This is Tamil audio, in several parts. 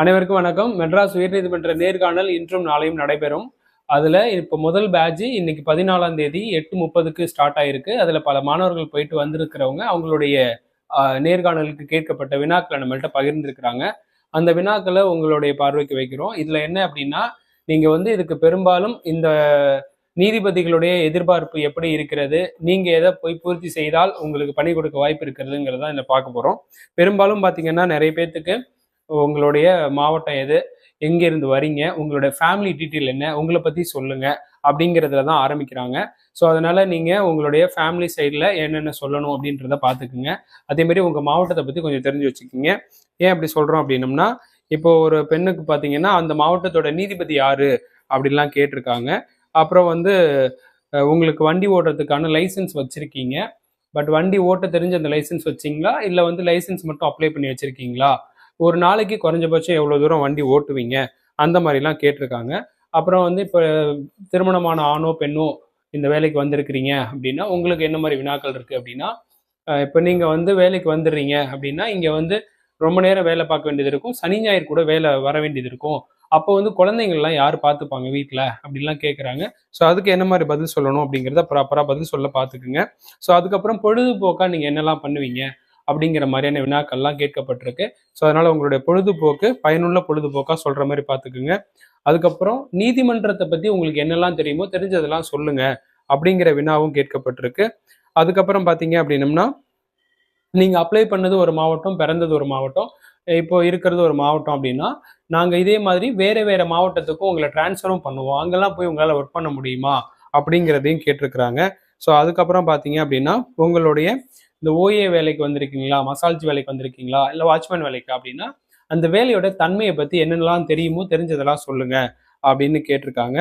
அனைவருக்கும் வணக்கம். மெட்ராஸ் உயர்நீதிமன்ற நேர்காணல் இன்றும் நாளையும் நடைபெறும். அதில் இப்போ முதல் பேட்ச் இன்னைக்கு பதினாலாம் தேதி எட்டு முப்பதுக்கு ஸ்டார்ட் ஆயிருக்கு. அதில் பல மாணவர்கள் போயிட்டு வந்திருக்கிறவங்க அவங்களுடைய நேர்காணலுக்கு கேட்கப்பட்ட வினாக்களை நம்மள்ட்ட பகிர்ந்துருக்கிறாங்க. அந்த வினாக்களை உங்களுடைய பார்வைக்கு வைக்கிறோம். இதில் என்ன அப்படின்னா நீங்கள் வந்து இதுக்கு பெரும்பாலும் இந்த நீதிபதிகளுடைய எதிர்பார்ப்பு எப்படி இருக்கிறது நீங்க எதை போய் பூர்த்தி செய்தால் உங்களுக்கு பணி கொடுக்க வாய்ப்பு இருக்கிறதுங்கிறத இதில் பார்க்க போறோம். பெரும்பாலும் பார்த்தீங்கன்னா நிறைய பேர்த்துக்கு உங்களுடைய மாவட்டம் எது எங்கேருந்து வரீங்க உங்களுடைய ஃபேமிலி டீட்டெயில் என்ன உங்களை பற்றி சொல்லுங்கள் அப்படிங்கிறதுல தான் ஆரம்பிக்கிறாங்க. ஸோ அதனால் நீங்கள் உங்களுடைய ஃபேமிலி சைடில் என்னென்ன சொல்லணும் அப்படின்றத பார்த்துக்குங்க அதேமாரி உங்கள் மாவட்டத்தை பற்றி கொஞ்சம் தெரிஞ்சு வச்சுக்கோங்க. ஏன் அப்படி சொல்கிறோம் அப்படின்னம்னா இப்போ ஒரு பெண்ணுக்கு பார்த்தீங்கன்னா அந்த மாவட்டத்தோட நீதிபதி யாரு அப்படின்லாம் கேட்டிருக்காங்க. அப்புறம் வந்து உங்களுக்கு வண்டி ஓட்டுறதுக்கான லைசன்ஸ் வச்சுருக்கீங்க. பட் வண்டி ஓட்ட தெரிஞ்ச அந்த லைசன்ஸ் வச்சிங்களா? இல்லை வந்து லைசன்ஸ் மட்டும் அப்ளை பண்ணி வச்சுருக்கீங்களா? ஒரு நாளைக்கு குறைஞ்சபட்சம் எவ்வளோ தூரம் வண்டி ஓட்டுவீங்க? அந்த மாதிரிலாம் கேட்டிருக்காங்க. அப்புறம் வந்து இப்போ திருமணமான ஆணோ பெண்ணோ இந்த வேலைக்கு வந்திருக்கிறீங்க அப்படின்னா உங்களுக்கு என்ன மாதிரி வினாக்கள் இருக்குது அப்படின்னா இப்போ நீங்கள் வந்து வேலைக்கு வந்துடுறீங்க அப்படின்னா இங்கே வந்து ரொம்ப நேரம் வேலை பார்க்க வேண்டியது இருக்கும். சனி ஞாயிறு கூட வேலை வர வேண்டியது இருக்கும். அப்போ வந்து குழந்தைங்கள்லாம் யார் பார்த்துப்பாங்க வீட்டில் அப்படின்லாம் கேட்குறாங்க ஸோ அதுக்கு என்ன மாதிரி பதில் சொல்லணும் அப்படிங்கிறத ப்ராப்பராக பதில் சொல்ல பார்த்துக்குங்க. ஸோ அதுக்கப்புறம் பொழுதுபோக்காக நீங்கள் என்னெல்லாம் பண்ணுவீங்க? அப்படிங்கிற மாதிரியான வினாக்கள்லாம் கேட்கப்பட்டிருக்கு. ஸோ அதனால் உங்களுடைய பொழுதுபோக்கு பயனுள்ள பொழுதுபோக்காக சொல்கிற மாதிரி பார்த்துக்குங்க. அதுக்கப்புறம் நீதிமன்றத்தை பற்றி உங்களுக்கு என்னெல்லாம் தெரியுமோ தெரிஞ்சதெல்லாம் சொல்லுங்க அப்படிங்கிற வினாவும் கேட்கப்பட்டிருக்கு. அதுக்கப்புறம் பார்த்தீங்க அப்படின்னம்னா நீங்கள் அப்ளை பண்ணது ஒரு மாவட்டம் பிறந்தது ஒரு மாவட்டம் இப்போ இருக்கிறது ஒரு மாவட்டம் அப்படின்னா நாங்கள் இதே மாதிரி வேறு வேறு மாவட்டத்துக்கும் உங்களை ட்ரான்ஸ்ஃபரும் பண்ணுவோம். அங்கெல்லாம் போய் உங்களால் ஒர்க் பண்ண முடியுமா அப்படிங்கிறதையும் கேட்டிருக்கிறாங்க. ஸோ அதுக்கப்புறம் பார்த்தீங்க அப்படின்னா உங்களுடைய இந்த ஓஏ வேலைக்கு வந்திருக்கீங்களா மசால்ஜி வேலைக்கு வந்திருக்கீங்களா இல்லை வாட்ச்மேன் வேலைக்கு அப்படின்னா அந்த வேலையோட தன்மையை பற்றி என்னென்னலாம் தெரியுமோ தெரிஞ்சதெல்லாம் சொல்லுங்கள் அப்படின்னு கேட்டிருக்காங்க.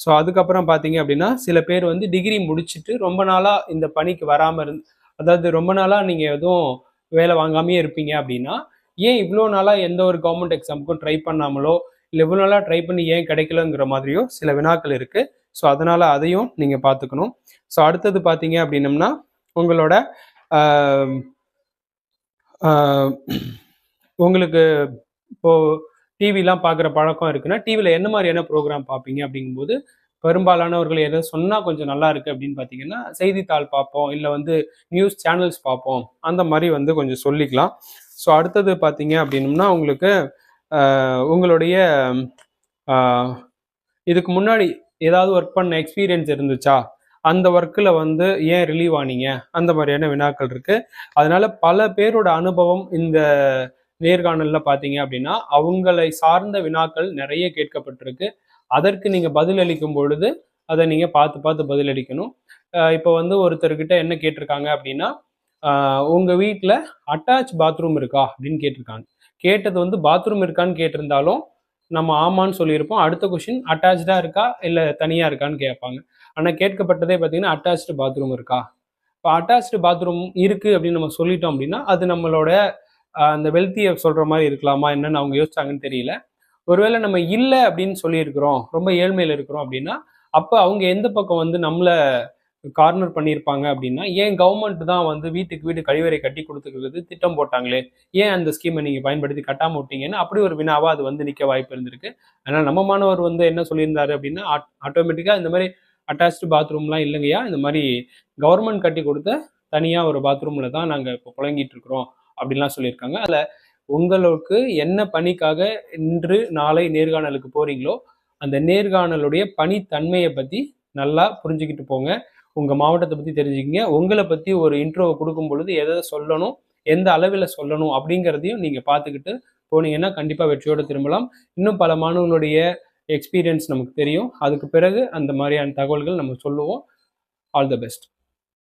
ஸோ அதுக்கப்புறம் பார்த்தீங்க அப்படின்னா சில பேர் வந்து டிகிரி முடிச்சுட்டு ரொம்ப நாளாக இந்த பணிக்கு வராமல் இருந்து அதாவது ரொம்ப நாளாக நீங்கள் எதுவும் வேலை வாங்காமையே இருப்பீங்க அப்படின்னா ஏன் இவ்வளோ நாளாக எந்த ஒரு கவர்மெண்ட் எக்ஸாமுக்கும் ட்ரை பண்ணாமலோ இல்லை இவ்வளோ நாளாக ட்ரை பண்ணி ஏன் கிடைக்கலங்கிற மாதிரியோ சில வினாக்கள் இருக்குது ஸோ அதனால் அதையும் நீங்கள் பார்த்துக்கணும். ஸோ அடுத்தது பார்த்தீங்க அப்படின்னம்னா உங்களோட உங்களுக்கு இப்போது டிவிலாம் பார்க்குற பழக்கம் இருக்குன்னா டிவியில் என்ன மாதிரியான ப்ரோக்ராம் பார்ப்பீங்க அப்படிங்கும்போது பெரும்பாலானவர்கள் எதை சொன்னால் கொஞ்சம் நல்லா இருக்குது அப்படின்னு பார்த்தீங்கன்னா செய்தித்தாள் பார்ப்போம் இல்லை வந்து நியூஸ் சேனல்ஸ் பார்ப்போம். அந்த மாதிரி வந்து கொஞ்சம் சொல்லிக்கலாம். ஸோ அடுத்தது பார்த்தீங்க அப்படின்னம்னா உங்களுக்கு உங்களுடைய இதுக்கு முன்னாடி ஏதாவது ஒர்க் பண்ண எக்ஸ்பீரியன்ஸ் இருந்துச்சா? அந்த ஒர்க்கில் வந்து ஏன் ரிலீவ் ஆனீங்க? அந்த மாதிரியான வினாக்கள் இருக்குது அதனால பல பேரோட அனுபவம் இந்த நேர்காணலில் பார்த்தீங்க அப்படின்னா அவங்களை சார்ந்த வினாக்கள் நிறைய கேட்கப்பட்டிருக்கு. அதற்கு நீங்கள் பதிலளிக்கும் பொழுது அதை நீங்கள் பார்த்து பார்த்து பதில் அளிக்கணும். இப்போ வந்து ஒருத்தர்கிட்ட என்ன கேட்டிருக்காங்க அப்படின்னா உங்கள் வீட்டில் அட்டாச் பாத்ரூம் இருக்கா அப்படின்னு கேட்டிருக்காங்க. கேட்டது வந்து பாத்ரூம் இருக்கான்னு கேட்டிருந்தாலும் நம்ம ஆமான்னு சொல்லியிருப்போம். அடுத்த கொஷின் அட்டாச்சா இருக்கா? இல்லை தனியாக இருக்கான்னு கேட்பாங்க. ஆனால் கேட்கப்பட்டதே பார்த்தீங்கன்னா அட்டாச்சு பாத்ரூம் இருக்கா? இப்போ அட்டாச்சு பாத்ரூம் இருக்குது அப்படின்னு நம்ம சொல்லிட்டோம் அப்படின்னா அது நம்மளோட அந்த வெல்த்தியை சொல்கிற மாதிரி இருக்கலாமா? என்னன்னு அவங்க யோசிச்சாங்கன்னு தெரியல. ஒருவேளை நம்ம இல்லை அப்படின்னு சொல்லியிருக்கிறோம் ரொம்ப ஏழ்மையில் இருக்கிறோம் அப்படின்னா அப்போ அவங்க எந்த பக்கம் வந்து நம்மளை கார்னர் பண்ணியிருப்பாங்க அப்படின்னா ஏன் கவர்மெண்ட் தான் வந்து வீட்டுக்கு வீடு கழிவறை கட்டி கொடுத்துக்கிறது திட்டம் போட்டாங்களே? ஏன் அந்த ஸ்கீமை நீங்கள் பயன்படுத்தி கட்டாமல் விட்டீங்கன்னு அப்படி ஒரு வினாவாக அது வந்து நிற்க வாய்ப்பு இருந்திருக்கு. அதனால் நம்ம மாணவர் வந்து என்ன சொல்லியிருந்தாரு அப்படின்னா ஆட்டோமேட்டிக்காக இந்த மாதிரி அட்டாச்சு பாத்ரூம்லாம் இல்லைங்கய்யா இந்த மாதிரி கவர்மெண்ட் கட்டி கொடுத்த தனியாக ஒரு பாத்ரூமில் தான் நாங்கள் இப்போ புழங்கிட்டு இருக்கிறோம் அப்படின்லாம் சொல்லியிருக்காங்க. அதில் உங்களுக்கு என்ன பணிக்காக இன்று நாளை நேர்காணலுக்கு போகிறீங்களோ அந்த நேர்காணலுடைய பணித்தன்மையை பற்றி நல்லா புரிஞ்சுக்கிட்டு போங்க. உங்கள் மாவட்டத்தை பற்றி தெரிஞ்சுக்கிங்க. உங்களை பற்றி ஒரு இன்ட்ரோவை கொடுக்கும் பொழுது எதை சொல்லணும் எந்த அளவில் சொல்லணும் அப்படிங்கிறதையும் நீங்கள் பார்த்துக்கிட்டு போனீங்கன்னா கண்டிப்பாக வெற்றியோடு திரும்பலாம். இன்னும் பல மாணவர்களுடைய எக்ஸ்பீரியன்ஸ் நமக்கு தெரியும். அதுக்கு பிறகு அந்த மாதிரியான தகவல்கள் நம்ம சொல்லுவோம். All the best